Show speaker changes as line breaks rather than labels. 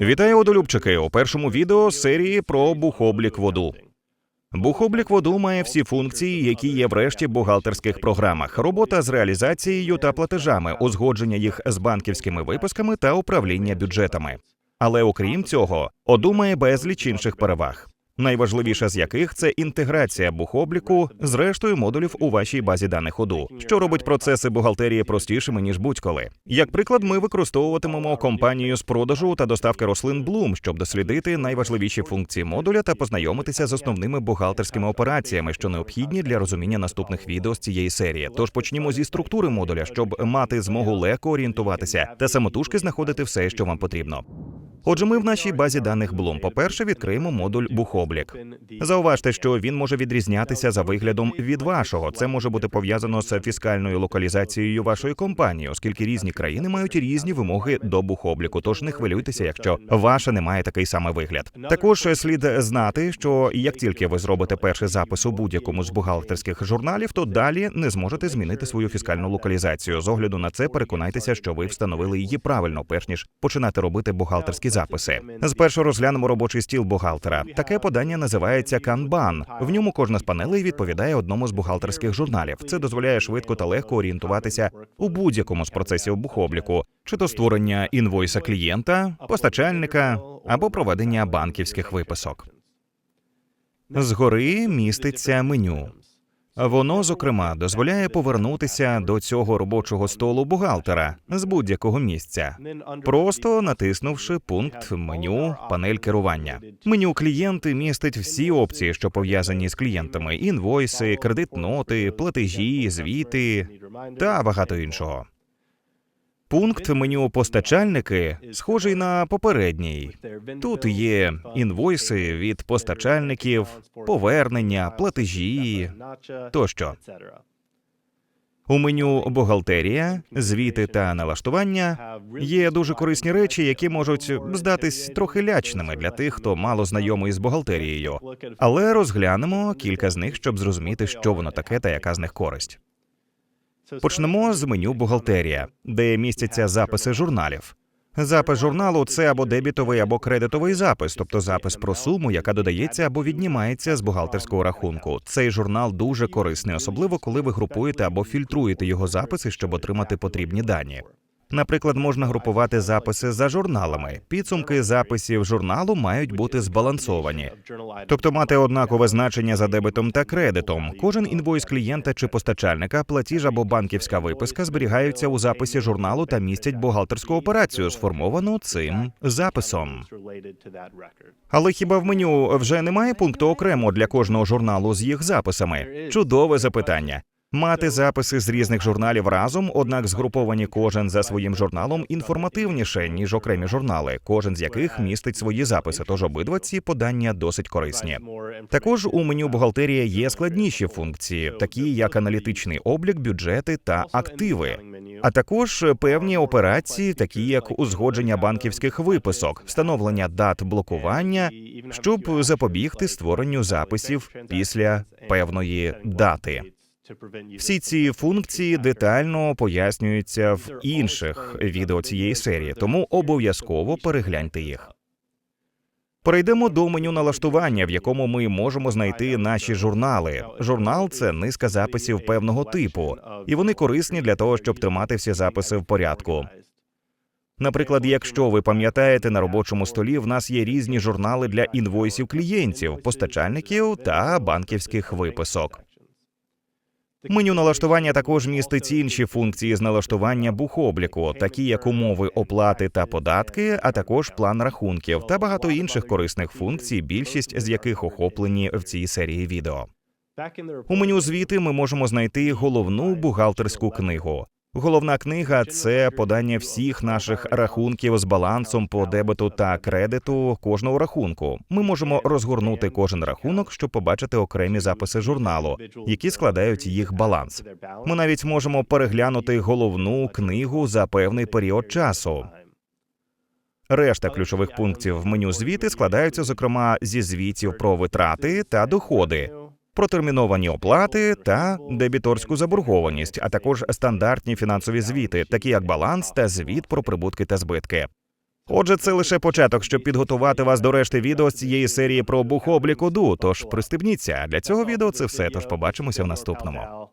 Вітаю, одолюбчики! У першому відео серії про бухоблік воду. Бухоблік воду має всі функції, які є в решті бухгалтерських програмах: робота з реалізацією та платежами, узгодження їх з банківськими виписками та управління бюджетами. Але окрім цього, ОДУ має безліч інших переваг. Найважливіша з яких це інтеграція бухобліку з рештою модулів у вашій базі даних ОДУ, що робить процеси бухгалтерії простішими ніж будь-коли. Як приклад, ми використовуватимемо компанію з продажу та доставки рослин Bloom, щоб дослідити найважливіші функції модуля та познайомитися з основними бухгалтерськими операціями, що необхідні для розуміння наступних відео з цієї серії. Тож почнімо зі структури модуля, щоб мати змогу легко орієнтуватися та самотужки знаходити все, що вам потрібно. Отже, ми в нашій базі даних Bloom, по-перше, відкриємо модуль Бухоблік. Зауважте, що він може відрізнятися за виглядом від вашого. Це може бути пов'язано з фіскальною локалізацією вашої компанії, оскільки різні країни мають різні вимоги до бухобліку. Тож не хвилюйтеся, якщо ваша не має такий самий вигляд. Також слід знати, що як тільки ви зробите перший запис у будь-якому з бухгалтерських журналів, то далі не зможете змінити свою фіскальну локалізацію. З огляду на це переконайтеся, що ви встановили її правильно, перш ніж починати робити бухгалтерські записи. Спершу розглянемо робочий стіл бухгалтера. Таке подання називається канбан. В ньому кожна з панелей відповідає одному з бухгалтерських журналів. Це дозволяє швидко та легко орієнтуватися у будь-якому з процесів бухобліку, чи то створення інвойса клієнта, постачальника або проведення банківських виписок. Згори міститься меню. Воно, зокрема, дозволяє повернутися до цього робочого столу бухгалтера з будь-якого місця, просто натиснувши пункт меню панель керування. Меню клієнти містить всі опції, що пов'язані з клієнтами: інвойси, кредитноти, платежі, звіти та багато іншого. Пункт меню постачальники схожий на попередній. Тут є інвойси від постачальників, повернення, платежі тощо. У меню бухгалтерія, звіти та налаштування є дуже корисні речі, які можуть здатись трохи лячними для тих, хто мало знайомий з бухгалтерією. Але розглянемо кілька з них, щоб зрозуміти, що воно таке та яка з них користь. Почнемо з меню бухгалтерія, де містяться записи журналів. Запис журналу це або дебітовий, або кредитовий запис, тобто запис про суму, яка додається або віднімається з бухгалтерського рахунку. Цей журнал дуже корисний, особливо коли ви групуєте або фільтруєте його записи, щоб отримати потрібні дані. Наприклад, можна групувати записи за журналами. Підсумки записів журналу мають бути збалансовані, тобто мати однакове значення за дебетом та кредитом. Кожен інвойс клієнта чи постачальника, платіж або банківська виписка зберігаються у записі журналу та містять бухгалтерську операцію, сформовану цим записом. Але хіба в меню вже немає пункту окремо для кожного журналу з їх записами? Чудове запитання. Мати записи з різних журналів разом, однак згруповані кожен за своїм журналом інформативніше ніж окремі журнали, кожен з яких містить свої записи. Тож обидва ці подання досить корисні. Також у меню бухгалтерія є складніші функції, такі як аналітичний облік, бюджети та активи. А також певні операції, такі як узгодження банківських виписок, встановлення дат блокування, щоб запобігти створенню записів після певної дати. Всі ці функції детально пояснюються в інших відео цієї серії, тому обов'язково перегляньте їх. Перейдемо до меню налаштування, в якому ми можемо знайти наші журнали. Журнал це низка записів певного типу, і вони корисні для того, щоб тримати всі записи в порядку. Наприклад, якщо ви пам'ятаєте, на робочому столі в нас є різні журнали для інвойсів клієнтів, постачальників та банківських виписок. Меню налаштування також містить інші функції з налаштування бухобліку, такі як умови оплати та податки, а також план рахунків та багато інших корисних функцій, більшість з яких охоплені в цій серії відео. У меню звіти ми можемо знайти головну бухгалтерську книгу. Головна книга це подання всіх наших рахунків з балансом по дебету та кредиту кожного рахунку. Ми можемо розгорнути кожен рахунок, щоб побачити окремі записи журналу, які складають їх баланс. Ми навіть можемо переглянути головну книгу за певний період часу. Решта ключових пунктів в меню звіти складаються зокрема зі звітів про витрати та доходи, протерміновані оплати та дебіторську заборгованість, а також стандартні фінансові звіти, такі як баланс та звіт про прибутки та збитки. Отже, це лише початок, щоб підготувати вас до решти відео з цієї серії про бухоблік оду. Тож пристебніться. Для цього відео це все. Тож побачимося в наступному.